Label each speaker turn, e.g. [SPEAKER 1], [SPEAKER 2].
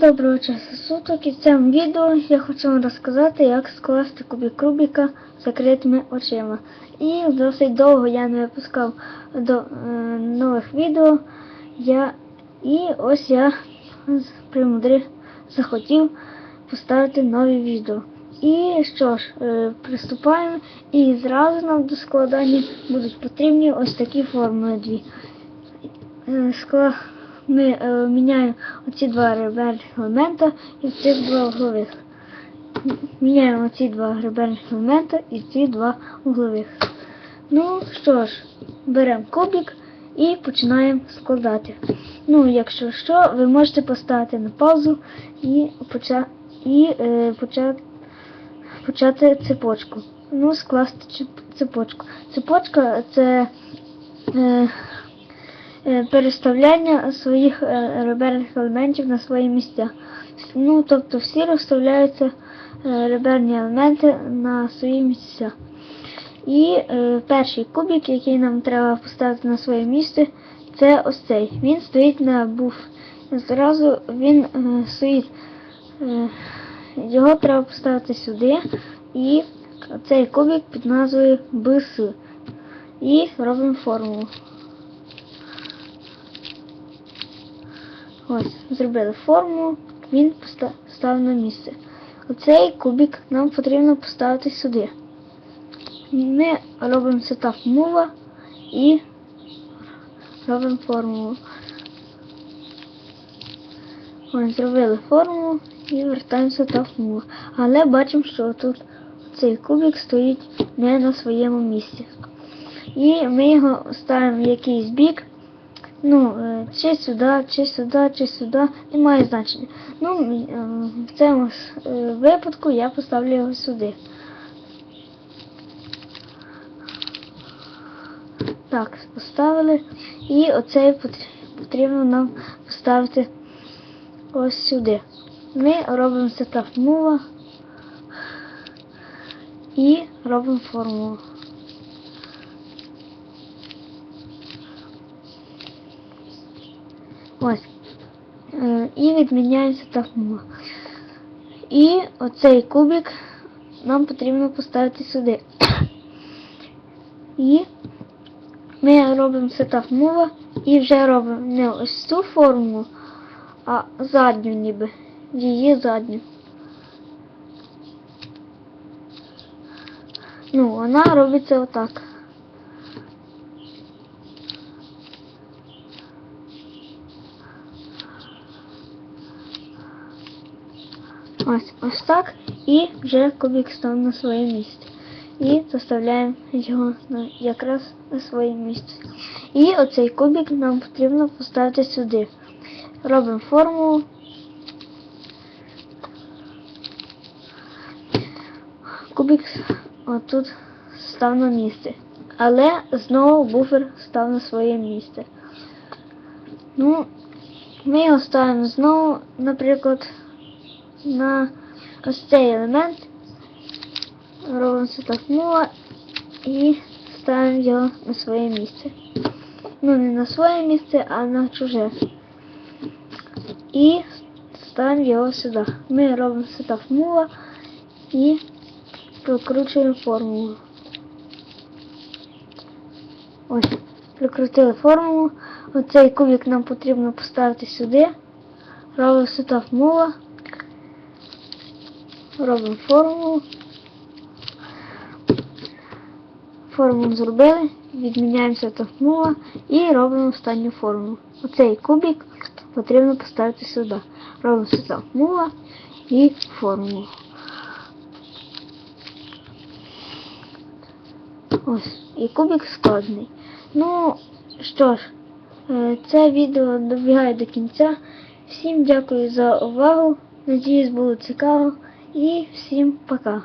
[SPEAKER 1] доброго часу суток і в цьому відео я хочу вам розказати, як скласти кубик Рубіка закритими очима. І досить довго я не випускав до е, нових відео. Я, і ось я з примудри захотів поставити нові відео. І що ж, е, приступаємо. І зразу нам до складання будуть потрібні ось такі формули дві. Е, скла... Ми е, міняємо оці два реберних елемента і цих два углових. Міняємо ці два реберних елемента і ці два углових. Ну що ж, беремо кубик і починаємо складати. Ну, якщо що, ви можете поставити на паузу і, поча... і е, поча... почати цепочку. Ну, скласти цепочку. Цепочка це. Е, переставляння своїх е, реберних елементів на свої місця. Ну, тобто всі розставляються е, реберні елементи на свої місця. І е, перший кубик, який нам треба поставити на своє місце, це ось цей. Він стоїть на буф. Зразу він е, стоїть. Е, його треба поставити сюди. І цей кубик під назвою БС. І робимо формулу. Ось, зробили форму, він поста- став на місце. Оцей кубик нам потрібно поставити сюди. Ми робимо сетап мова і робимо формулу. Ось, зробили формулу і вертаємо сетап мова. Але бачимо, що тут цей кубик стоїть не на своєму місці. І ми його ставимо в якийсь бік. Ну, е, чи сюди, чи сюди, чи сюди, немає значення. Ну, е, в цьому е, випадку я поставлю його сюди. Так, поставили. І оцей потрібно нам поставити ось сюди. Ми робимо сетап мова і робимо формулу. Ось. Е, І відміняється та мова. І оцей кубик нам потрібно поставити сюди. І ми робимо сетап мова і вже робимо не ось цю форму, а задню ніби. Її задню. Ну, вона робиться отак. Ось ось так. І вже кубик став на своє місце. І заставляємо його на, якраз на своє місце. І оцей кубик нам потрібно поставити сюди. Робимо формулу. Кубик отут став на місце. Але знову буфер став на своє місце. Ну, ми його ставимо знову, наприклад, на ось цей елемент. Сетап мова і ставимо його на своє місце. Ну, не на своє місце, а на чуже. І ставимо його сюди. Ми робимо сетап мова і прокручуємо формулу. Ось, прикрутили формулу. Оцей кубик нам потрібно поставити сюди. Робимо сетап мова. Робимо формулу. Формулу зробили, відміняємо сетап мова і робимо останню формулу. Оцей кубик потрібно поставити сюди. Робимо мова і формулу. Ось, і кубик складний. Ну, що ж, е, це відео добігає до кінця. Всім дякую за увагу. Надіюсь, було цікаво. І всім пока.